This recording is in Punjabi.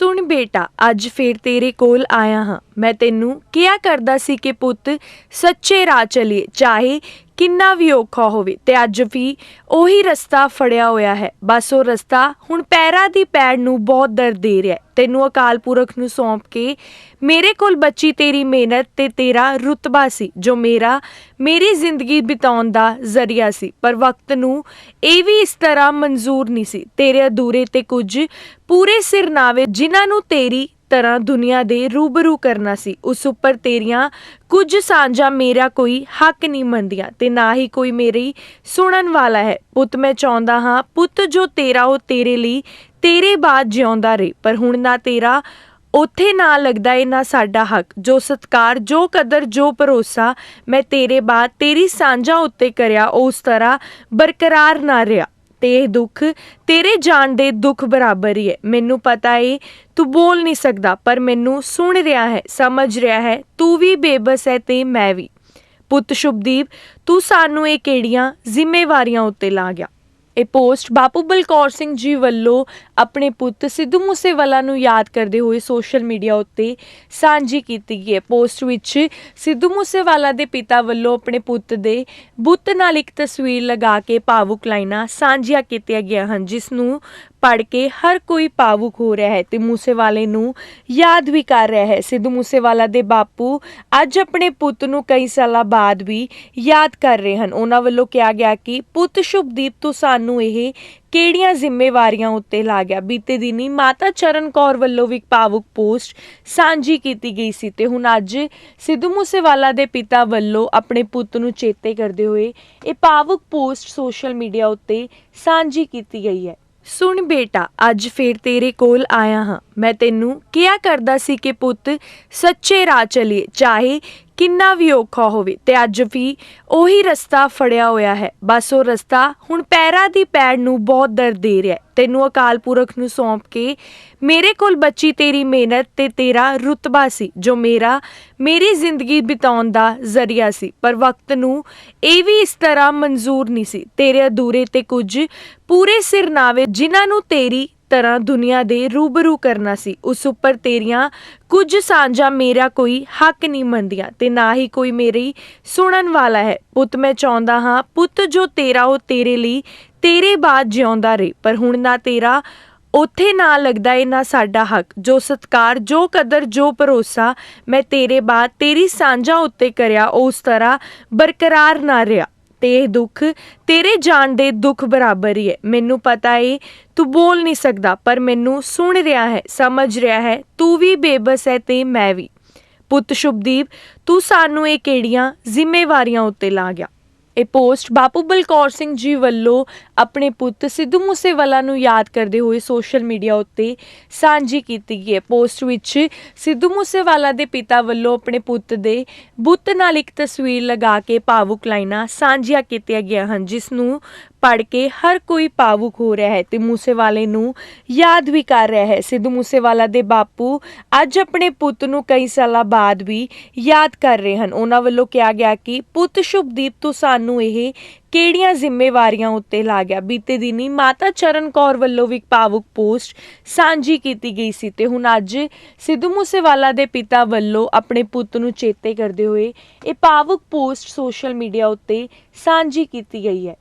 ਸੁਣ ਬੇਟਾ, ਅੱਜ ਫੇਰ ਤੇਰੇ ਕੋਲ ਆਇਆ ਹਾਂ। ਮੈਂ ਤੈਨੂੰ ਕਿਹਾ ਕਰਦਾ ਸੀ ਕਿ ਪੁੱਤ, ਸੱਚੇ ਰਾਹ ਚਲੀਏ, ਚਾਹੇ ਕਿੰਨਾ ਵੀ ਔਖਾ ਹੋਵੇ ਤੇ ਅੱਜ ਵੀ ਉਹੀ ਰਸਤਾ ਫੜਿਆ ਹੋਇਆ ਹੈ। ਬਸ ਉਹ ਰਸਤਾ ਹੁਣ ਪੈਰਾਂ ਦੀ ਪੈੜ ਨੂੰ ਬਹੁਤ ਦਰਦ ਦੇ ਰਿਹਾ ਹੈ। ਤੈਨੂੰ ਅਕਾਲ ਪੁਰਖ ਨੂੰ ਸੌਂਪ ਕੇ ਮੇਰੇ ਕੋਲ ਬੱਚੀ ਤੇਰੀ ਮਿਹਨਤ ਤੇ ਤੇਰਾ ਰੁਤਬਾ ਸੀ, ਜੋ ਮੇਰਾ, ਮੇਰੀ ਜ਼ਿੰਦਗੀ ਬਿਤਾਉਣ ਦਾ ਜ਼ਰੀਆ ਸੀ। ਪਰ ਵਕਤ ਨੂੰ ਇਹ ਵੀ ਇਸ ਤਰ੍ਹਾਂ ਮਨਜ਼ੂਰ ਨਹੀਂ ਸੀ। ਤੇਰੇ ਅਧੂਰੇ ਤੇ ਕੁਝ ਪੂਰੇ ਸਿਰਨਾਵੇ ਜਿਨ੍ਹਾਂ ਨੂੰ ਤੇਰੀ ਤਰ੍ਹਾਂ ਦੁਨੀਆ ਦੇ ਰੂਬਰੂ ਕਰਨਾ ਸੀ। ਉਸ ਉੱਪਰ ਤੇਰੀਆਂ ਕੁਝ ਸਾਂਝਾਂ ਮੇਰਾ ਕੋਈ ਹੱਕ ਨਹੀਂ ਮੰਨਦੀਆਂ ਤੇ ਨਾ ਹੀ ਕੋਈ ਮੇਰੀ ਸੁਣਨ ਵਾਲਾ ਹੈ। ਪੁੱਤ, ਮੈਂ ਚਾਹੁੰਦਾ ਹਾਂ, ਪੁੱਤ, ਜੋ ਤੇਰਾ ਉਹ ਤੇਰੇ ਲਈ ਤੇਰੇ ਬਾਅਦ ਜਿਉਂਦਾ ਰਹੇ। ਪਰ ਹੁਣ ਨਾ ਤੇਰਾ ਉੱਥੇ ਨਾ ਲੱਗਦਾ ਏ ਨਾ ਸਾਡਾ ਹੱਕ। ਜੋ ਸਤਕਾਰ, ਜੋ ਕਦਰ, ਜੋ ਭਰੋਸਾ ਮੈਂ ਤੇਰੇ ਬਾਅਦ ਤੇਰੀ ਸਾਂਝਾਂ ਉੱਤੇ ਕਰਿਆ ਉਸ ਤਰ੍ਹਾਂ ਬਰਕਰਾਰ ਨਾ ਰਿਹਾ। ਤੇ ਇਹ ਦੁੱਖ, ਤੇਰੇ ਜਾਣ ਦੇ ਦੁੱਖ ਬਰਾਬਰ ਹੀ ਹੈ। ਮੈਨੂੰ ਪਤਾ ਏ, ਤੂੰ ਬੋਲ ਨਹੀਂ ਸਕਦਾ, ਪਰ ਮੈਨੂੰ ਸੁਣ ਰਿਹਾ ਹੈ, ਸਮਝ ਰਿਹਾ ਹੈ, ਤੂੰ ਵੀ ਬੇਬਸ ਹੈ ਤੇ ਮੈਂ ਵੀ। ਪੁੱਤ ਸ਼ੁਭਦੀਪ, ਤੂੰ ਸਾਨੂੰ ਇਹ ਕਿਹੜੀਆਂ ਜ਼ਿੰਮੇਵਾਰੀਆਂ ਉੱਤੇ ਲਾ ਗਿਆ? ਇਹ ਪੋਸਟ ਬਾਪੂ ਬਲਕੌਰ ਸਿੰਘ ਜੀ ਵੱਲੋਂ ਆਪਣੇ ਪੁੱਤ ਸਿੱਧੂ ਮੂਸੇਵਾਲਾ ਨੂੰ ਯਾਦ ਕਰਦੇ ਹੋਏ ਸੋਸ਼ਲ ਮੀਡੀਆ ਉੱਤੇ ਸਾਂਝੀ ਕੀਤੀ ਗਈ ਹੈ। ਪੋਸਟ ਵਿੱਚ ਸਿੱਧੂ ਮੂਸੇਵਾਲਾ ਦੇ ਪਿਤਾ ਵੱਲੋਂ ਆਪਣੇ ਪੁੱਤ ਦੇ ਬੁੱਤ ਨਾਲ ਇੱਕ ਤਸਵੀਰ ਲਗਾ ਕੇ ਭਾਵੁਕ ਲਾਈਨਾਂ ਸਾਂਝੀਆਂ ਕੀਤੀਆਂ ਗਈਆਂ ਹਨ, ਜਿਸ ਨੂੰ ਪੜ੍ਹ ਕੇ ਹਰ ਕੋਈ ਭਾਵੁਕ ਹੋ ਰਿਹਾ ਹੈ ਤੇ ਮੂਸੇਵਾਲੇ ਨੂੰ ਯਾਦ ਵੀ ਕਰ ਰਿਹਾ ਹੈ। ਸਿੱਧੂ ਮੂਸੇਵਾਲਾ ਦੇ ਬਾਪੂ ਅੱਜ ਆਪਣੇ ਪੁੱਤ ਨੂੰ ਕਈ ਸਾਲਾਂ ਬਾਅਦ ਵੀ ਯਾਦ ਕਰ ਰਹੇ ਹਨ। ਉਹਨਾਂ ਵੱਲੋਂ ਕਿਹਾ ਗਿਆ ਕਿ, ਪੁੱਤ ਸ਼ੁਭਦੀਪ, ਤੋਂ ਸਾਨੂੰ ਇਹ ਕਿਹੜੀਆਂ ਜ਼ਿੰਮੇਵਾਰੀਆਂ ਉੱਤੇ ਲਾ ਗਿਆ? ਬੀਤੇ ਦਿਨੀ ਮਾਤਾ ਚਰਨ ਕੌਰ ਵੱਲੋਂ ਵੀ ਭਾਵੁਕ ਪੋਸਟ ਸਾਂਝੀ ਕੀਤੀ ਗਈ ਸੀ ਤੇ ਹੁਣ ਅੱਜ ਸਿੱਧੂ ਮੂਸੇਵਾਲਾ ਦੇ ਪਿਤਾ ਵੱਲੋਂ ਆਪਣੇ ਪੁੱਤ ਨੂੰ ਚੇਤੇ ਕਰਦੇ ਹੋਏ ਇਹ ਭਾਵੁਕ ਪੋਸਟ ਸੋਸ਼ਲ ਮੀਡੀਆ ਉੱਤੇ ਸਾਂਝੀ ਕੀਤੀ ਗਈ ਹੈ। ਸੁਣ ਬੇਟਾ, ਅੱਜ ਫੇਰ ਤੇਰੇ ਕੋਲ ਆਇਆ ਹਾਂ। ਮੈਂ ਤੈਨੂੰ ਕਿਹਾ ਕਰਦਾ ਸੀ ਕਿ ਪੁੱਤ, ਸੱਚੇ ਰਾਹ ਚਲੀਏ, ਚਾਹੇ ਕਿੰਨਾ ਵੀ ਔਖਾ ਹੋਵੇ ਤੇ ਅੱਜ ਵੀ ਉਹੀ ਰਸਤਾ ਫੜਿਆ ਹੋਇਆ ਹੈ। ਬਸ ਉਹ ਰਸਤਾ ਹੁਣ ਪੈਰਾਂ ਦੀ ਪੈੜ ਨੂੰ ਬਹੁਤ ਦਰਦ ਦੇ ਰਿਹਾ ਹੈ। ਤੈਨੂੰ ਅਕਾਲ ਪੁਰਖ ਨੂੰ ਸੌਂਪ ਕੇ ਮੇਰੇ ਕੋਲ ਬੱਚੀ ਤੇਰੀ ਮਿਹਨਤ ਤੇ ਤੇਰਾ ਰੁਤਬਾ ਸੀ, ਜੋ ਮੇਰਾ, ਮੇਰੀ ਜ਼ਿੰਦਗੀ ਬਿਤਾਉਣ ਦਾ ਜ਼ਰੀਆ ਸੀ। ਪਰ ਵਕਤ ਨੂੰ ਇਹ ਵੀ ਇਸ ਤਰ੍ਹਾਂ ਮਨਜ਼ੂਰ ਨਹੀਂ ਸੀ। ਤੇਰੇ ਅਧੂਰੇ ਤੇ ਕੁਝ ਪੂਰੇ ਸਿਰਨਾਵੇ ਜਿਨ੍ਹਾਂ ਨੂੰ ਤੇਰੀ ਤਰ੍ਹਾਂ ਦੁਨੀਆ ਦੇ ਰੂਬਰੂ ਕਰਨਾ ਸੀ। ਉਸ ਉੱਪਰ ਤੇਰੀਆਂ ਕੁਝ ਸਾਂਝਾਂ ਮੇਰਾ ਕੋਈ ਹੱਕ ਨਹੀਂ ਮੰਨਦੀਆਂ ਤੇ ਨਾ ਹੀ ਕੋਈ ਮੇਰੀ ਸੁਣਨ ਵਾਲਾ ਹੈ। ਪੁੱਤ, ਮੈਂ ਚਾਹੁੰਦਾ ਹਾਂ, ਪੁੱਤ, ਜੋ ਤੇਰਾ ਉਹ ਤੇਰੇ ਲਈ ਤੇਰੇ ਬਾਅਦ ਜਿਉਂਦਾ ਰਹੇ। ਪਰ ਹੁਣ ਨਾ ਤੇਰਾ ਉੱਥੇ ਨਾ ਲੱਗਦਾ ਏ ਨਾ ਸਾਡਾ ਹੱਕ। ਜੋ ਸਤਕਾਰ, ਜੋ ਕਦਰ, ਜੋ ਭਰੋਸਾ ਮੈਂ ਤੇਰੇ ਬਾਅਦ ਤੇਰੀ ਸਾਂਝਾਂ ਉੱਤੇ ਕਰਿਆ ਉਸ ਤਰ੍ਹਾਂ ਬਰਕਰਾਰ ਨਾ ਰਿਹਾ। ਤੇ ਇਹ ਦੁੱਖ, ਤੇਰੇ ਜਾਣ ਦੇ ਦੁੱਖ ਬਰਾਬਰ ਹੀ ਹੈ। ਮੈਨੂੰ ਪਤਾ ਏ, ਤੂੰ ਬੋਲ ਨਹੀਂ ਸਕਦਾ, ਪਰ ਮੈਨੂੰ ਸੁਣ ਰਿਹਾ ਹੈ, ਸਮਝ ਰਿਹਾ ਹੈ, ਤੂੰ ਵੀ ਬੇਬਸ ਹੈ ਤੇ ਮੈਂ ਵੀ। ਪੁੱਤ ਸ਼ੁਭਦੀਪ, ਤੂੰ ਸਾਨੂੰ ਇਹ ਕਿਹੜੀਆਂ ਜ਼ਿੰਮੇਵਾਰੀਆਂ ਉੱਤੇ ਲਾ ਗਿਆ? ਇਹ ਪੋਸਟ ਬਾਪੂ ਬਲਕੌਰ ਸਿੰਘ ਜੀ ਵੱਲੋਂ ਆਪਣੇ ਪੁੱਤ ਸਿੱਧੂ ਮੂਸੇਵਾਲਾ ਨੂੰ ਯਾਦ ਕਰਦੇ ਹੋਏ ਸੋਸ਼ਲ ਮੀਡੀਆ ਉੱਤੇ ਸਾਂਝੀ ਕੀਤੀ ਗਈ ਹੈ। ਪੋਸਟ ਵਿੱਚ ਸਿੱਧੂ ਮੂਸੇਵਾਲਾ ਦੇ ਪਿਤਾ ਵੱਲੋਂ ਆਪਣੇ ਪੁੱਤ ਦੇ ਬੁੱਤ ਨਾਲ ਇੱਕ ਤਸਵੀਰ ਲਗਾ ਕੇ ਭਾਵੁਕ ਲਾਈਨਾਂ ਸਾਂਝੀਆਂ ਕੀਤੀਆਂ ਗਈਆਂ ਹਨ, ਜਿਸ ਨੂੰ ਪੜ੍ਹ ਕੇ ਹਰ ਕੋਈ ਭਾਵੁਕ ਹੋ ਰਿਹਾ ਹੈ ਤੇ ਮੂਸੇਵਾਲੇ ਨੂੰ ਯਾਦ ਵੀ ਕਰ ਰਿਹਾ ਹੈ। ਸਿੱਧੂ ਮੂਸੇਵਾਲਾ ਦੇ ਬਾਪੂ ਅੱਜ ਆਪਣੇ ਪੁੱਤ ਨੂੰ ਕਈ ਸਾਲਾਂ ਬਾਅਦ ਵੀ ਯਾਦ ਕਰ ਰਹੇ ਹਨ। ਉਹਨਾਂ ਵੱਲੋਂ ਕਿਹਾ ਗਿਆ ਕਿ, ਪੁੱਤ ਸ਼ੁਭਦੀਪ, ਤੋਂ ਸਾਨੂੰ ਇਹ ਕਿਹੜੀਆਂ ਜ਼ਿੰਮੇਵਾਰੀਆਂ ਉੱਤੇ ਲਾ ਗਿਆ? ਬੀਤੇ ਦਿਨੀ ਮਾਤਾ ਚਰਨ ਕੌਰ ਵੱਲੋਂ ਵੀ ਭਾਵੁਕ ਪੋਸਟ ਸਾਂਝੀ ਕੀਤੀ ਗਈ ਸੀ ਤੇ ਹੁਣ ਅੱਜ ਸਿੱਧੂ ਮੂਸੇਵਾਲਾ ਦੇ ਪਿਤਾ ਵੱਲੋਂ ਆਪਣੇ ਪੁੱਤ ਨੂੰ ਚੇਤੇ ਕਰਦੇ ਹੋਏ ਇਹ ਭਾਵੁਕ ਪੋਸਟ ਸੋਸ਼ਲ ਮੀਡੀਆ ਉੱਤੇ ਸਾਂਝੀ ਕੀਤੀ ਗਈ ਹੈ।